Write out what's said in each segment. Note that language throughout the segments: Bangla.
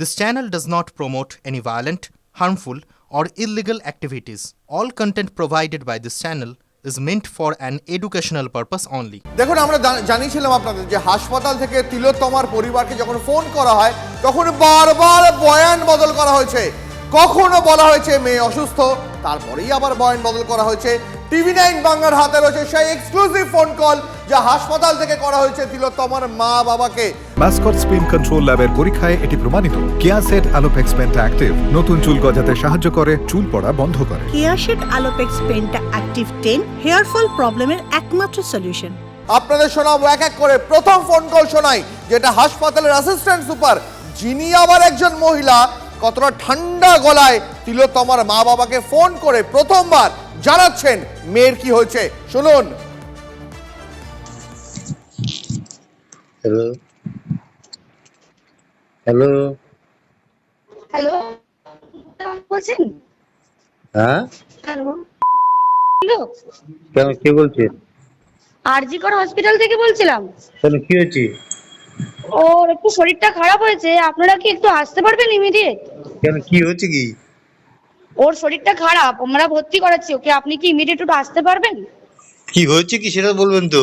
This channel does not promote any violent, harmful, or illegal activities. All content provided by this channel is meant for an educational purpose only. দেখুন আমরা জানিয়েছিলাম আপনাদের যে হাসপাতাল থেকে তিলোত্তমার পরিবারকে যখন ফোন করা হয় তখন বারবার বয়ান বদল করা হয়েছে কখনো বলা হয়েছে মেয়ে অসুস্থ তারপরেই আবার বয়ান বদল করা হয়েছে টিভি নাইন বাংলার হাতে রয়েছে সেই এক্সক্লুসিভ ফোন কল যা হাসপাতাল থেকে করা হয়েছে তিলোত্তমার মা বাবাকে। ম্যাসকট স্পিন কন্ট্রোল ল্যাবের পরীক্ষায় এটি প্রমাণিত। কেয়াসেট অ্যালোপেক্স পেন্টা অ্যাক্টিভ নতুন চুল গজাতে সাহায্য করে চুল পড়া বন্ধ করে। কেয়াশেড আলোপেক্স পেনটা অ্যাক্টিভ টেন হেয়ার ফল প্রবলেমের একমাত্র সলিউশন আপনাদের শোনাবো এক এক করে। প্রথম ফোন কল শোনাই যেটা হাসপাতালের অ্যাসিস্ট্যান্ট সুপার যিনি আবার একজন মহিলা কতটা ঠান্ডা গলায় তিলোত্তমার মা বাবাকে ফোন করে প্রথমবার জানাচ্ছেন মেয়ের কি হয়েছে। শুনুন। হ্যালো হ্যালো হ্যালো বলছেন? হ্যাঁ? কেন কে বলছেন আরজিকর হসপিটাল থেকে বলছিলাম। কেন কি হয়েছে? ওর একটু শরীরটা খারাপ হয়েছে আপনারা কি একটু আসতে পারবেন ইমিডিয়েট কেন কি হয়েছে কি? ওর শরীরটা খারাপ আমরা ভর্তি করাচ্ছি ওকে আপনি কি ইমিডিয়েট একটু আসতে পারবেন? কি হয়েছে কি সেটা বলবেন তো?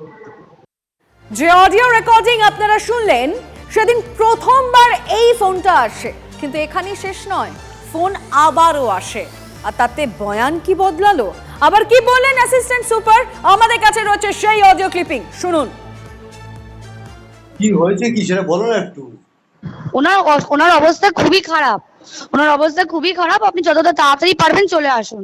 যে অডিও রেকর্ডিং আপনারা শুনলেন সেদিন প্রথমবার এই ফোনটা আসে। কিন্তু এখানেই শেষ নয় ফোন আবারও আসে। আর তাতে বয়ান কি বদলালো? আবার কি বললেন অ্যাসিস্ট্যান্ট সুপার আমাদের কাছে রয়েছে সেই অডিও ক্লিপিং শুনুন। কি হয়েছে কি সেটা বলো না একটু। ওনার ওনার অবস্থা খুবই খারাপ। ওনার অবস্থা খুবই খারাপ। আপনি যতটা তাড়াতাড়ি পারবেন চলে আসুন।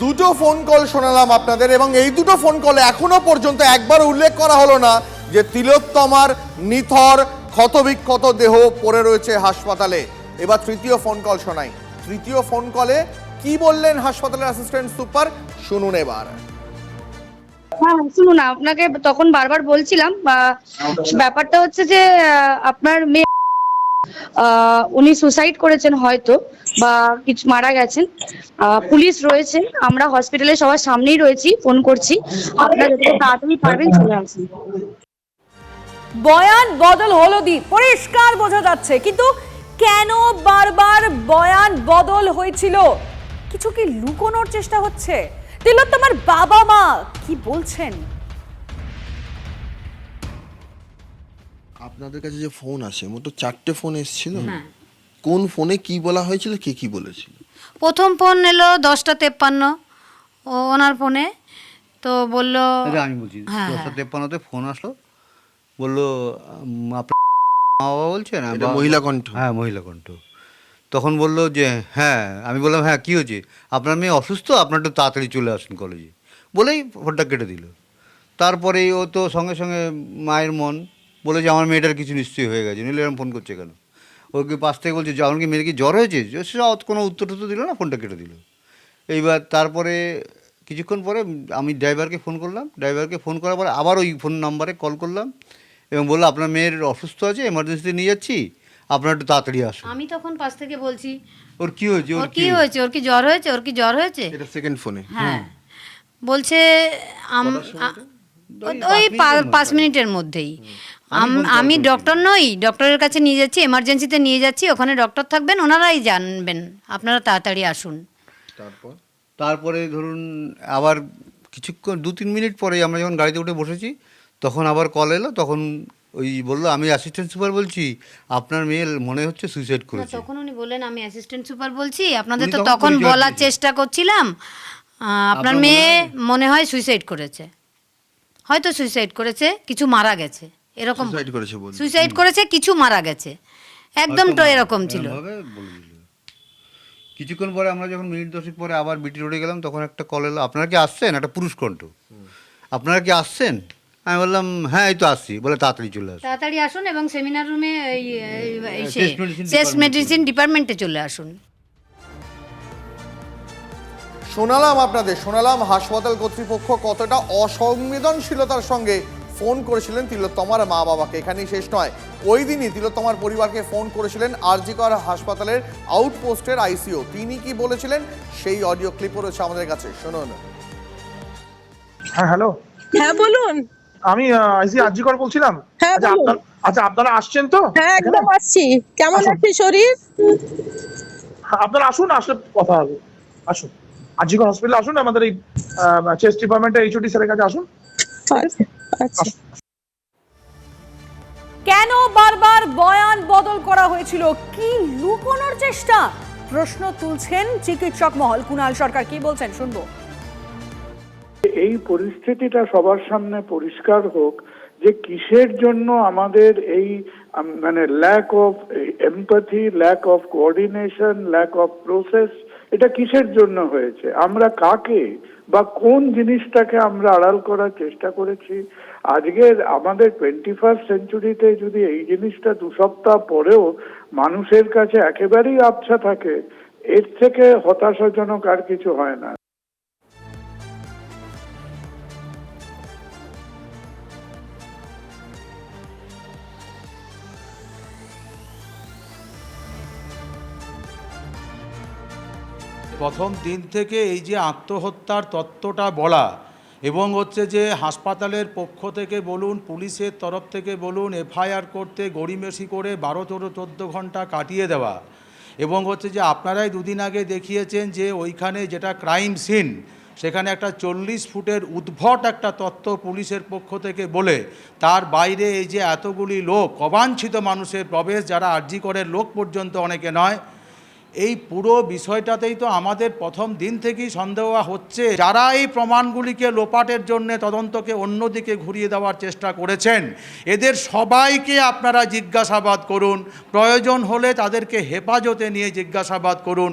দুটো ফোন কল শোনালাম আপনাদের এবং এই দুটো ফোন কলে এখনও পর্যন্ত একবার উল্লেখ করা হলো না যে তিলোত্তমার নিথর ক্ষতবিক্ষত দেহ পড়ে রয়েছে হাসপাতালে। এবার তৃতীয় ফোন কল শোনাই। তৃতীয় ফোন কলে কি বললেন হাসপাতালের অ্যাসিস্ট্যান্ট সুপার? শুনুন এবার। হ্যাঁ শুনুন আপনাকে তখন বারবার বলছিলাম আহ, ব্যাপারটা হচ্ছে যে আহ, আপনার মেয়ে উনি সুসাইড করেছেন হয়তো, বা কিছু মারা গেছেন। পুলিশ রয়েছে, আমরা হসপিটালে সবার সামনেই রয়েছি ফোন করছি। আপনারা যত তাড়াতাড়ি পারবেন চলে আসুন। বয়ান বদল হলো দি, পরিষ্কার বোঝা যাচ্ছে, কিন্তু কেন বারবার বয়ান বদল হয়েছিল? কিছু কি লুকোনোর চেষ্টা হচ্ছে? তিলোত্তমার বাবা মা কি বলছেন? আপনাদের কাছে যে ফোন আসে মোট চারটে ফোন এসেছিল? কোন ফোনে কি বলা হয়েছিল কে কি বলেছিল? প্রথম ফোন এলো দশটা তেপ্পান্ন। ও ওনার ফোনে তো বলল আরে আমি বলছি হ্যাঁ, দশটা হ্যাঁ। তেপ্পান্নতে ফোন আসলো বলল উম, আপনার মা বাবা বলছেন এটা মহিলা কণ্ঠ। হ্যাঁ মহিলা কণ্ঠ। তখন বলল যে হ্যাঁ। আমি বললাম হ্যাঁ কী হয়েছে? আপনার মেয়ে অসুস্থ? আপনার একটু তাড়াতাড়ি চলে আসুন কলেজে বলেই ফোনটা কেটে দিল। তারপরেই ও তো সঙ্গে সঙ্গে মায়ের মন বলে যে আমার মেয়েটার কিছু নিশ্চয়ই হয়ে গেছে। নিলে এরকম ফোন করছে কেন? ওকে পাশ থেকে বলছে যে আমার কি মেয়ের কি জ্বর হয়েছে? সে কোনো উত্তর টুত্তর দিল না ফোনটা কেটে দিল। এইবার তারপরে কিছুক্ষণ পরে আমি ড্রাইভারকে ফোন করলাম। ড্রাইভারকে ফোন করার পরে আবার ওই ফোন নাম্বারে কল করলাম এবং বলল আপনার মেয়ের অসুস্থ আছে এমার্জেন্সিতে নিয়ে যাচ্ছি আপনার একটু তাড়াতাড়ি আসুন। আমি তখন পাশ থেকে বলছি ওর কি হয়েছে? ওর কি হয়েছে? ওর কি জ্বর হয়েছে? ওর কি জ্বর হয়েছে? এটা সেকেন্ড ফোনে হ্যাঁ। বলছে আম- ওই ওই পাঁচ পাঁচ মিনিটের মধ্যেই। আম- আমি ডক্টর নই ডক্টরের কাছে নিয়ে যাচ্ছি এমার্জেন্সিতে নিয়ে যাচ্ছি ওখানে ডক্টর থাকবেন ওনারাই জানবেন। আপনারা তাড়াতাড়ি আসুন। তারপর? তারপরে ধরুন আবার কিছুক্ষণ দু তিন মিনিট পরে আমরা যখন গাড়িতে উঠে বসেছি তখন আবার কল এলো তখন ওই বলল আমি অ্যাসিস্ট্যান্ট সুপার বলছি আপনার মেয়ে মনে হচ্ছে সুইসাইড না, করেছে। তখন উনি বললেন আমি অ্যাসিস্ট্যান্ট সুপার বলছি। আপনাদের তো তখন বলার চেষ্টা করছিলাম। আপনার মেয়ে মনে হয় সুইসাইড করেছে। হয়তো সুইসাইড করেছে কিছু মারা গেছে। এরকম। সুইসাইড করেছে কিছু মারা গেছে। একদম তো এরকম ছিল। এরমভাবে বলে কিছুক্ষণ পরে আমরা যখন মিনিট দশেক পরে আবার বিটি রোডে গেলাম তখন একটা কল এলো আপনারা কি আসছেন? একটা পুরুষ কণ্ঠ। আপনারা কি আসছেন? আমি বললাম হ্যাঁ এই তো আসছি। বলে তাড়াতাড়ি চলে আসুন। তাড়াতাড়ি আসুন এবং সেমিনার রুমে চেস্ট মেডিসিন ডিপার্টমেন্টে চলে আসুন। শোনালাম আপনাদের শোনালাম হাসপাতাল কর্তৃপক্ষ কতটা অসংবেদনশীলতার সঙ্গে ফোন করেছিলেন তিলোত্তমার মা বাবাকে। এখানেই শেষ নয়। ওই দিনই তিলোত্তমার পরিবারকে ফোন করেছিলেন আরজিকর হাসপাতালের আউটপোস্টের আইসিও তিনি কি বলেছিলেন? সেই অডিও ক্লিপও রয়েছে আমাদের কাছে। শুনুন। হ্যাঁ হ্যালো। হ্যাঁ বলুন। আমি আইসি আজিকর বলছিলাম? হ্যাঁ, আচ্ছা বলুন। আপনার আচ্ছা আপনারা আসছেন তো? হ্যাঁ একদম আসছি। কেমন আছে শরীর? আপনারা আসুন আসলে কথা হবে। আসুন। আজিকর হসপিটালে আসুন আমাদের এই চেস্ট ডিপার্টমেন্টের এইচওডি স্যারের কাছে আসুন। আচ্ছা। কেন বারবার বয়ান বদল করা হয়েছিল? কি লুকোনোর চেষ্টা? প্রশ্ন তুলছেন চিকিৎসক মহল কুণাল সরকার। কি বলছেন? শুনব। এই পরিস্থিতিটা সবার সামনে পরিষ্কার হোক যে কিসের জন্য আমাদের এই মানে lack of empathy lack of coordination lack of process এটা কিসের জন্য হয়েছে? আমরা কাকে বা কোন জিনিসটাকে আমরা আড়াল করার চেষ্টা করেছি? আজকের আমাদের টোয়েন্টি ফার্স্ট সেঞ্চুরিতে যদি এই জিনিসটা দু সপ্তাহ পরেও মানুষের কাছে একেবারেই আবছা থাকে, এর থেকে হতাশাজনক আর কিছু হয় না। প্রথম দিন থেকে এই যে আত্মহত্যার তত্ত্বটা বলা এবং হচ্ছে যে হাসপাতালের পক্ষ থেকে বলুন, পুলিশের তরফ থেকে বলুন, এফআইআর করতে গড়িমেশি করে বারো, তেরো, চোদ্দ ঘণ্টা কাটিয়ে দেওয়া এবং হচ্ছে যে আপনারাই দুদিন আগে দেখিয়েছেন যে ওইখানে যেটা ক্রাইম সিন, সেখানে একটা চল্লিশ ফুটের উদ্ভট একটা তত্ত্ব পুলিশের পক্ষ থেকে বলে, তার বাইরে এই যে এতগুলি লোক, অবাঞ্ছিত মানুষের প্রবেশ, যারা আর্জি করে লোক পর্যন্ত অনেকে নয় এই পুরো বিষয়টাতেই তো আমাদের প্রথম দিন থেকেই সন্দেহ হচ্ছে। যারা এই প্রমাণগুলিকে লোপাটের জন্য তদন্তকে অন্যদিকে ঘুরিয়ে দেওয়ার চেষ্টা করেছেন, এদের সবাইকে আপনারা জিজ্ঞাসাবাদ করুন। প্রয়োজন হলে তাদেরকে হেফাজতে নিয়ে জিজ্ঞাসাবাদ করুন।